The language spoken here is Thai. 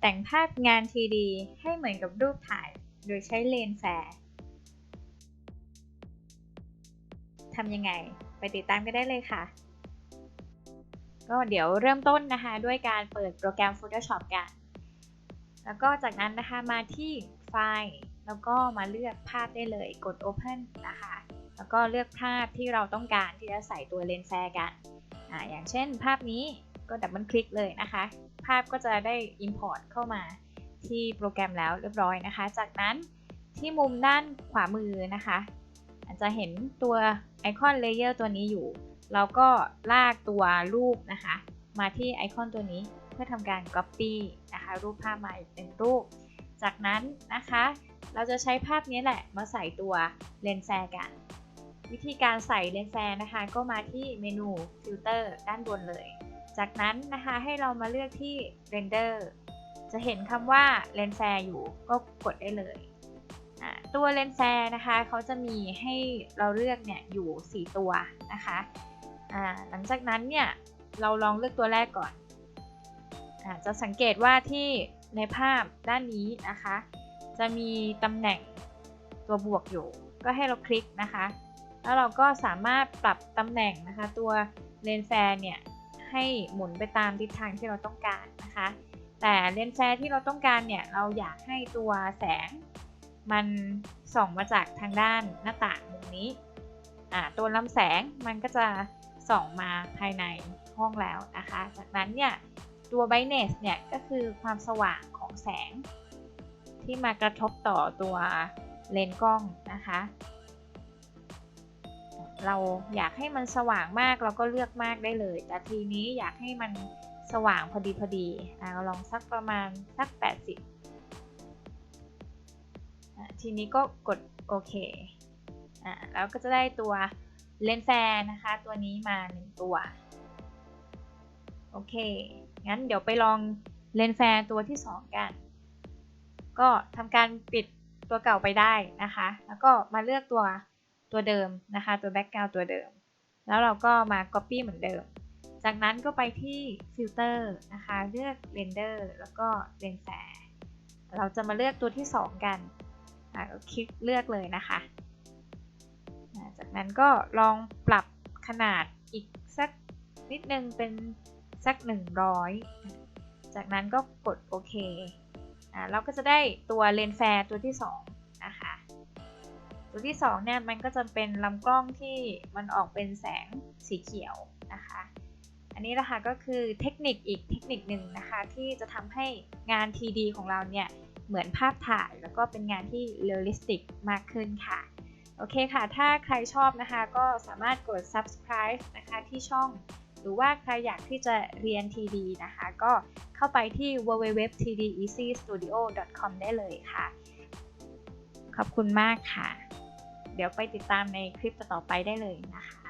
แต่งภาพงาน 3D ให้เหมือนกับรูปถ่าย โดยใช้เลนส์แฟร์ทำยังไง ไปติดตามกันได้เลยค่ะ ก็เดี๋ยวเริ่มต้นนะคะ ด้วยการเปิดโปรแกรม Photoshop กัน แล้วก็จากนั้นนะคะมาที่ไฟล์ แล้วก็มาเลือกภาพได้เลย กด Open นะคะ แล้วก็เลือกภาพที่เราต้องการที่จะใส่ตัวเลนส์แฟร์กันออย่างเช่นภาพนี้ก็ดับเบิลคลิกเลยนะคะ ภาพก็จะได้ Import เข้ามาที่โปรแกรมแล้วเรียบร้อยนะคะ จากนั้นที่มุมด้านขวามือนะคะอาจจะเห็นตัวไอคอนเลเยอร์ตัวนี้อยู่ เราก็ลากตัวรูปนะคะ มาที่ไอคอนตัวนี้เพื่อทำการ Copy นะคะ รูปภาพมาอีกหนึ่งรูป จากนั้นนะคะ เราจะใช้ภาพนี้แหละมาใส่ตัวเลนส์แฟร์กัน วิธีการใส่เลนส์แฟร์นะคะ ก็มาที่เมนูฟิลเตอร์ด้านบนเลย จากนั้นนะคะให้เรามาเลือกที่ Render จะเห็นคำว่าเลนส์แฟร์อยู่ก็กดได้เลย ตัวเลนส์แฟร์นะคะเขาจะมีให้เราเลือกเนี่ยอยู่ 4 ตัวนะคะหลังจากนั้นเนี่ยเราลองเลือกตัวแรกก่อนอจะสังเกตว่าที่ในภาพด้านนี้นะคะ จะมีตำแหน่งตัวบวกอยู่ ก็ให้เราคลิกนะคะ แล้วเราก็สามารถปรับตำแหน่งนะคะ ตัวเลนส์แฟร์เนี่ย ให้หมุนไปตามทิศทางที่เราต้องการนะคะ แต่เลนส์แฟร์ที่เราต้องการเนี่ยเราอยากให้ตัวแสงมันส่องมาจากทางด้านหน้าต่างมุมนี้ตัวลำแสงมันก็จะส่องมาภายในห้องแล้วนะคะ จากนั้นเนี่ยตัว brightness เนี่ยก็คือความสว่างของแสง ที่มากระทบต่อตัวเลนส์กล้องนะคะ เราอยากให้มันสว่างมากเราก็เลือกมากได้เลย แต่ทีนี้อยากให้มันสว่างพอดีพอดีเราลองสักประมาณสัก 80 ทีนี้ก็กดโอเคอ่าแล้วก็จะได้ตัวเลนส์แฟร์นะคะ ตัวนี้มา 1 ตัว โอเค งั้นเดี๋ยวไปลองเลนส์แฟร์ตัวที่ 2 กัน ก็ทำการปิดตัวเก่าไปได้นะคะ แล้วก็มาเลือกตัว ตัวเดิมนะคะ ตัวแบ็กกราวตัวเดิม แล้วเราก็มา Copy เหมือนเดิม จากนั้นก็ไปที่ฟิลเตอร์นะคะ เลือก Render แล้วก็เลนแฟร์เราจะมาเลือกตัวที่ 2 กันก็คลิกเลือกเลยนะคะ จากนั้นก็ลองปรับขนาดอีกสักนิดนึงเป็นสัก 100 จากนั้นก็กดโอเค เราก็จะได้ตัวเลนแฟร์ตัวที่ 2 ตัวที่2เนี่ยมันก็จะเป็นลำกล้องที่มันออกเป็นแสงสีเขียวนะคะ อันนี้นะคะก็คือเทคนิคอีกเทคนิคหนึ่งนะคะ ที่จะทำให้งาน TD ของเราเนี่ยเหมือนภาพถ่ายแล้วก็เป็นงานที่เรียลลิสติกมากขึ้นค่ะ โอเคค่ะ ถ้าใครชอบนะคะก็สามารถกด subscribe นะคะที่ช่อง หรือว่าใครอยากที่จะเรียน TD นะคะ ก็เข้าไปที่ www.tdeasystudio.com ได้เลยค่ะ ขอบคุณมากค่ะ ดี๋ยวไปติดตามในคลิปต่อไปได้เลยนะคะ